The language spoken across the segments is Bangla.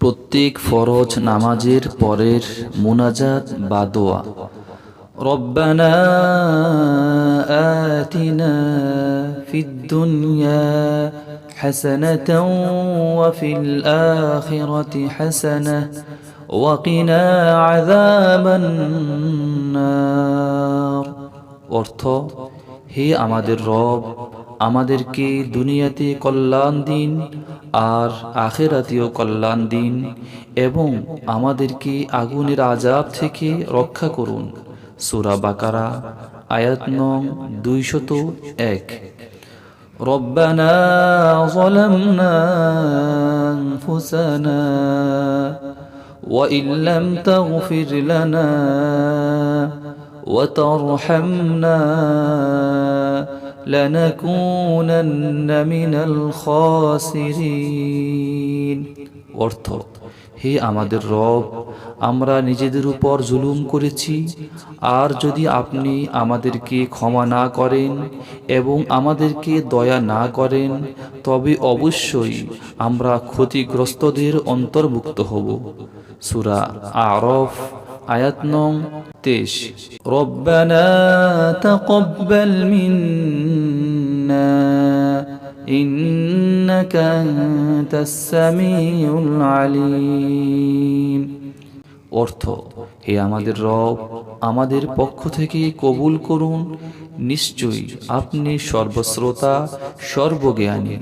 প্রত্যেক ফরজ নামাজের পরের মুনাজাত বা দোয়া ربنا آتنا في الدنيا حسنة وفي الآخرة حسنة وقنا عذاب النار অর্থ হে আমাদের রব আমাদেরকে দুনিয়াতে কল্যাণ দিন আর আখেরাতেও কল্যাণ দিন এবং আমাদেরকে আগুনের আজাব থেকে রক্ষা করুন সুরা বাকারা আয়াত নং দুইশত এক ربنا ظلمنا أنفسنا وإن لم تغفر لنا وترحمنا لنكونن من الخاسرين অর্থ হে আমাদের রব আমরা নিজেদের উপর জুলুম করেছি আর যদি আপনি আমাদেরকে ক্ষমা না করেন এবং আমাদেরকে দয়া না করেন তবে অবশ্যই আমরা ক্ষতিগ্রস্তদের অন্তর্ভুক্ত হব সুরা আরফ আয়াত নং তেইশ। রব্বানা অর্থ, হে আমাদের রব, আমাদের পক্ষ থেকে কবুল করুন, নিশ্চয়ই আপনি সর্বশ্রোতা, সর্বজ্ঞানী।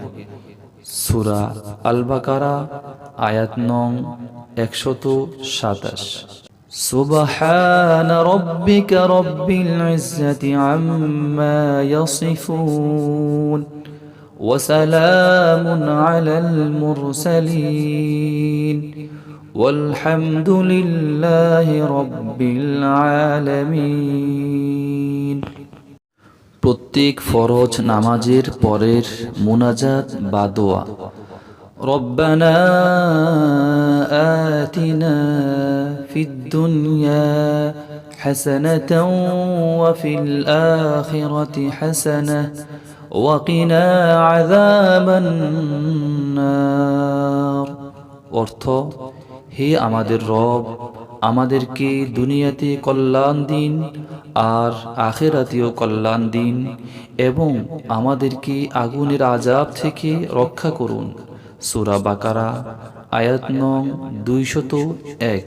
সুরা আলবাকারা, আয়াত নং একশত সাতাশ। سبحان ربك رب العزة عما يصفون وسلام على المرسلين والحمد لله رب العالمين প্রত্যেক ফরজ নামাজের পরের মুনাজাত বা দোয়া ربنا آتنا في الدنيا حسنة وفي الآخرة حسنة وقنا عذاب النار অর্থ হে আমাদের রব আমাদেরকে দুনিয়াতে কল্যাণ দিন আর আখেরাতেও কল্যাণ দিন এবং আমাদেরকে আগুনের আজাব থেকে রক্ষা করুন সুরা বাকারা আয়াত নং দুইশত এক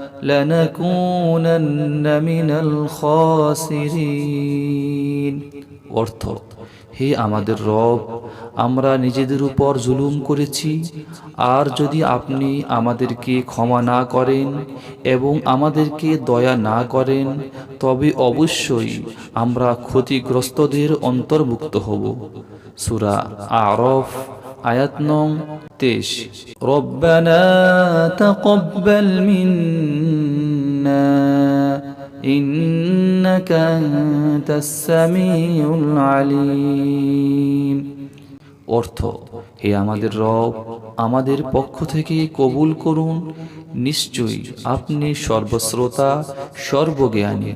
لنكونن من الخاسرين অর্থ হে আমাদের রব আমরা নিজেদের উপর জুলুম করেছি আর যদি আপনি আমাদেরকে ক্ষমা না করেন এবং আমাদেরকে দয়া না করেন তবে অবশ্যই আমরা ক্ষতিগ্রস্তদের অন্তর্ভুক্ত হব সুরা আরফ আয়াত নং তেইশ রব্বানা তাকাব্বাল মিন্না إنك أنت السميع العليم অর্থ হে আমাদের রব আমাদের পক্ষ থেকে কবুল করুন নিশ্চয়ই আপনি সর্বশ্রোতা সর্বজ্ঞানী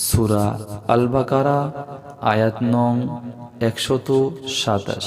সুরা আল বাকারা আয়াত নং একশত সাতাশ